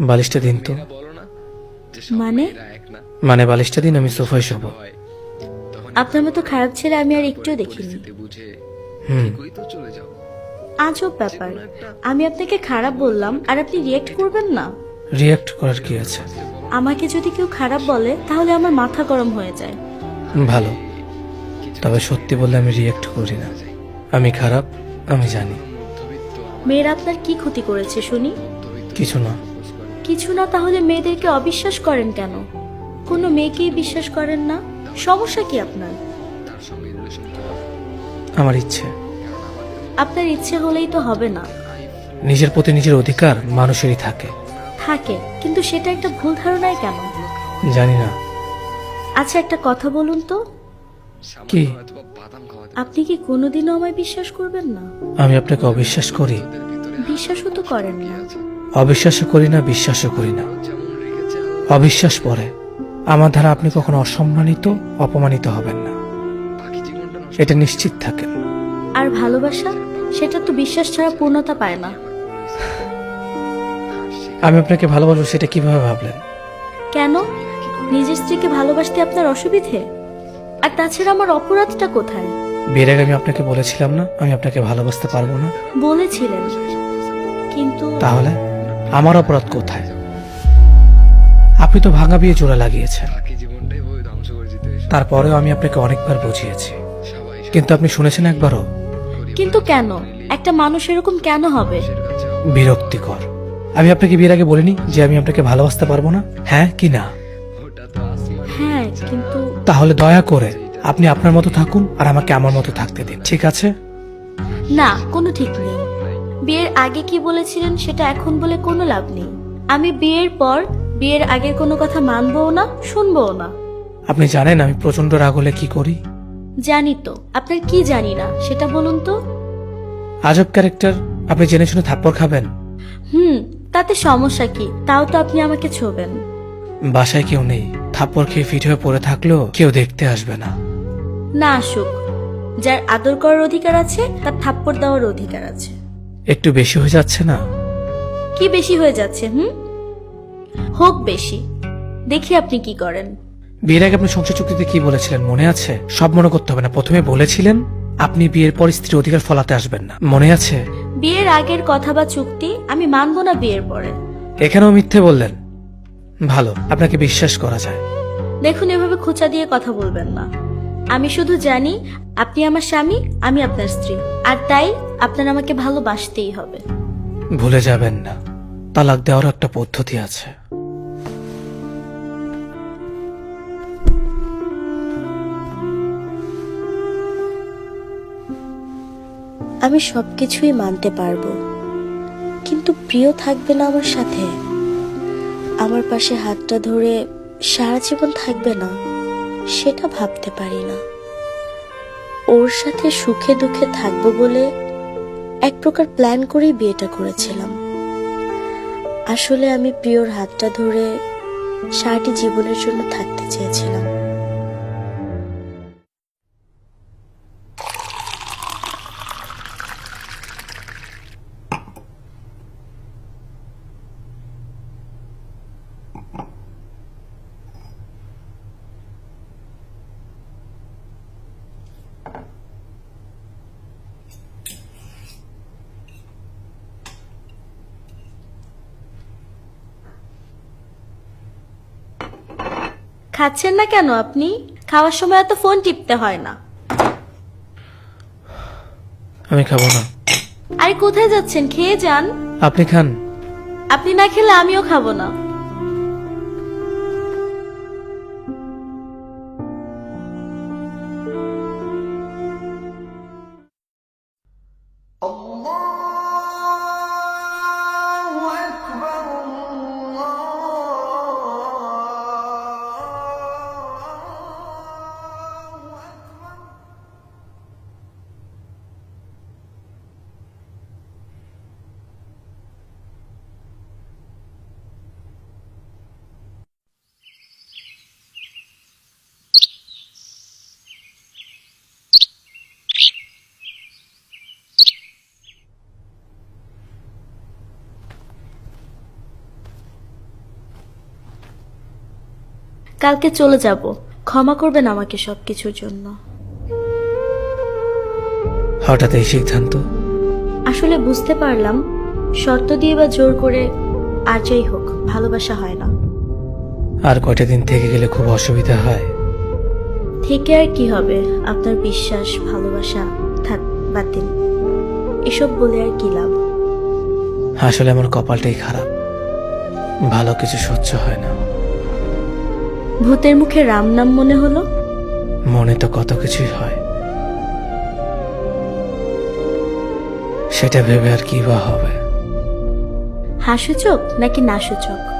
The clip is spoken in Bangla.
বালিশটা দিন তো। মানে? মানে বালিশটা দিন আমি সোফায় শোব। আপনার মতো খারাপ ছেলে আমি আর একটুও দেখিনি। হুম। আজব ব্যাপার। আমি আপনাকে খারাপ বললাম আর আপনি রিয়েক্ট করবেন না। রিয়াক্ট করার কি আছে? আমাকে যদি কেউ খারাপ বলে তাহলে আমার মাথা গরম হয়ে যায়। ভালো। তবে সত্যি বললে আমি রিয়াক্ট করি না। আমি খারাপ আমি জানি। মেয়েরা আপনার কি ক্ষতি করেছে শুনি? কিছু না। কিছু না তাহলে মেয়েদেরকে অবিশ্বাস করেন কেন? কোনো মেয়েকেই বিশ্বাস করেন না? সমস্যা কি আপনার? আমার ইচ্ছে। আপনার ইচ্ছে হলেই তো হবে না। নিজের প্রতি নিজের অধিকার মানুষেরই থাকে। থাকে কিন্তু সেটা একটা ভুল ধারণায় কেন? জানি না। আচ্ছা একটা কথা বলুন তো। কি? আপনি কি কোনোদিনও আমায় বিশ্বাস করবেন না? আমি আপনাকে অবিশ্বাস করি। বিশ্বাসও তো করেন না। অবিশ্বাসও করি না বিশ্বাসও করি না। অবিশ্বাস পরে। আমার দ্বারা আপনি কখনো অসম্মানিত অপমানিত হবেন না। এটা নিশ্চিত থাকেন আর ভালোবাসা? সেটা তো বিশ্বাস ছাড়া পূর্ণতা পায় না। আমি আপনাকে ভালোবাসবো সেটা কীভাবে ভাবলেন? কেন? নিজের স্ত্রীকে ভালোবাসতে আপনার অসুবিধে? আর তাছাড়া আমার অপরাধটা কোথায়? বিয়ের আগে আমি আপনাকে বলেছিলাম না আমি আপনাকে ভালোবাসতে পারব না। বলেছিলেন। কিন্তু তাহলে? আমার অপরাধ কোথায়? আপনি তো ভাঙা বিয়ে জোড়া লাগিয়েছেন। তারপরেও আমি আপনাকে অনেকবার বুঝিয়েছি। কিন্তু আপনি শুনেছেন একবারও? কিন্তু কেন? একটা মানুষ এরকম কেন হবে? বিরক্তিকর। আমি আপনাকে বিয়ের আগে বলিনি যে আমি আপনাকে ভালোবাসতে পারব না? হ্যাঁ কি না? হ্যাঁ কিন্তু তাহলে দয়া করে আপনি আপনার মতো থাকুন আর আমাকে আমার মতো থাকতে দিন ঠিক আছে? না কোনো ঠিক নেই। বিয়ের আগে কি বলেছিলেন সেটা এখন বলে কোনো লাভ নেই। আমি বিয়ের পর বিয়ের আগের কোনো কথা মানবও না শুনবও না। আপনি জানেন আমি প্রচণ্ড রাগ হলে কি করি? জানি তো। আপনার কি জানি না সেটা বলুন তো। আজব ক্যারেক্টার আপনি জেনে শুনে থাপ্পড় খাবেন? হুম তাতে সমস্যা কি? তাও তো আপনি আমাকে ছোবেন। বাসায় কেউ নেই। থাপ্পড় খেয়ে ফিট হয়ে পড়ে থাকলেও কেউ দেখতে আসবে না। না আসুক। যার আদর করার অধিকার আছে তার থাপ্পড় দেওয়ার অধিকার আছে। একটু বেশি হয়ে যাচ্ছে না? কি বেশি হয়ে যাচ্ছে হুম? হোক বেশি। দেখি আপনি কি করেন। বিয়ের আগে আপনি সংসার চুক্তিতে কি বলেছিলেন মনে আছে? সব মনে করতে হবে না। প্রথমে বলেছিলেন আপনি বিয়ের পর স্ত্রীর অধিকার ফলাতে আসবেন না। মনে আছে? বিয়ের আগের কথা বা চুক্তি আমি মানব না বিয়ের পরে। এখানেও মিথ্যে বললেন। ভালো আপনাকে বিশ্বাস করা যায়। দেখুন এভাবে খোঁচা দিয়ে কথা বলবেন না। আমি শুধু জানি আপনি আমার স্বামী আমি আপনার স্ত্রী। আর তাই আপনার আমাকে ভালোবাসতেই হবে। ভুলে যাবেন না তালাক দেওয়ার একটা পদ্ধতি আছে। আমি সবকিছুই মানতে পারব কিন্তু প্রিয় থাকবে না আমার সাথে। আমার পাশে হাতটা ধরে সারা জীবন থাকবে না সেটা ভাবতে পারি না। ওর সাথে সুখে দুঃখে থাকব বলে এক প্রকার প্ল্যান করেই বিয়েটা করেছিলাম। আসলে আমি প্রিয়র হাতটা ধরে সারাটি জীবনের জন্য থাকতে চেয়েছিলাম। খাচ্ছেন না কেন আপনি? খাওয়ার সময় এত ফোন টিপতে হয় না। আমি খাব না। আরে কোথায় যাচ্ছেন? খেয়ে যান। আপনি খান। আপনি না খেলে আমিও খাব না। কালকে চলে যাব। ক্ষমা করবেন আমাকে সবকিছুর জন্য। হঠাৎ এই সিদ্ধান্ত? আসলে বুঝতে পারলাম শর্ত দিয়ে বা জোর করে আর যাই হোক ভালোবাসা হয় না। আর কয়টা দিন থেকে গেলে খুব অসুবিধা হয়? থেকে আর কি হবে? আপনার বিশ্বাস ভালোবাসা থাক বাদ দিন। এসব বলে আর কি লাভ? আসলে আমার কপালটাই খারাপ। ভালো কিছু সহ্য হয় না। ভূতের মুখে রাম নাম মনে হলো? মনে তো কত কিছুই হয়। সেটা ভেবে আর কি বা হবে? হাসুচক নাকি নাসুচক